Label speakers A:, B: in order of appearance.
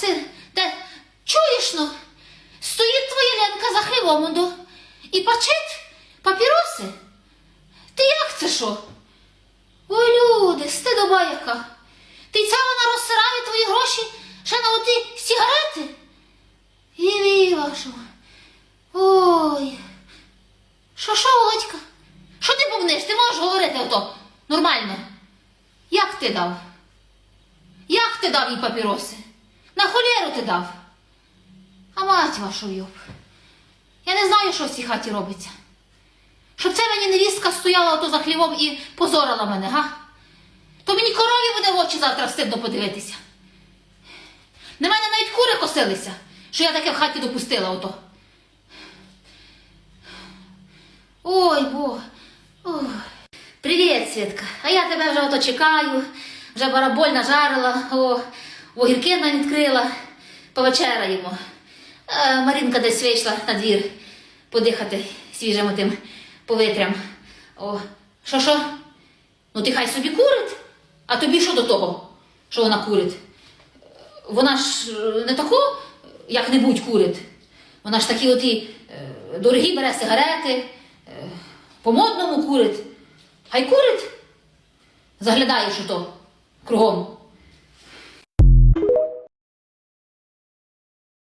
A: син, де чуєш ну? Стоїть твоя Ленка за хлівом до і пачить папіроси. Ти як це що? Ой, люди, стидоба яка. Ти ця вона розсирає твої гроші ще на оті сігарети? І вашу. Ой. Що, що, Володька? Що ти бубниш? Ти можеш говорити ото нормально. Як ти дав? Як ти дав їй папіроси? На холєру ти дав. А мать вашу йоб. Я не знаю, що в цій хаті робиться. Щоб це мені невістка стояла ото за хлівом і позорила мене, га? То мені корові буде в очі завтра встидно подивитися. На мене навіть кури косилися, що я таке в хаті допустила ото. Ой, бо. Ой. Привіт, Світка. А я тебе вже ото чекаю. Вже бараболь нажарила, о, огірки нам відкрила. Повечеряємо. Е, Марінка десь вийшла на двір подихати свіжим тим повітрям. О, що що? Ну ти хай собі курить. А тобі що до того, що вона курить? Вона ж е, не тако, як-небудь курить. Вона ж такі оті е, дорогі бере сигарети, е, по-модному курить. Хай курить. Заглядаєш ото кругом.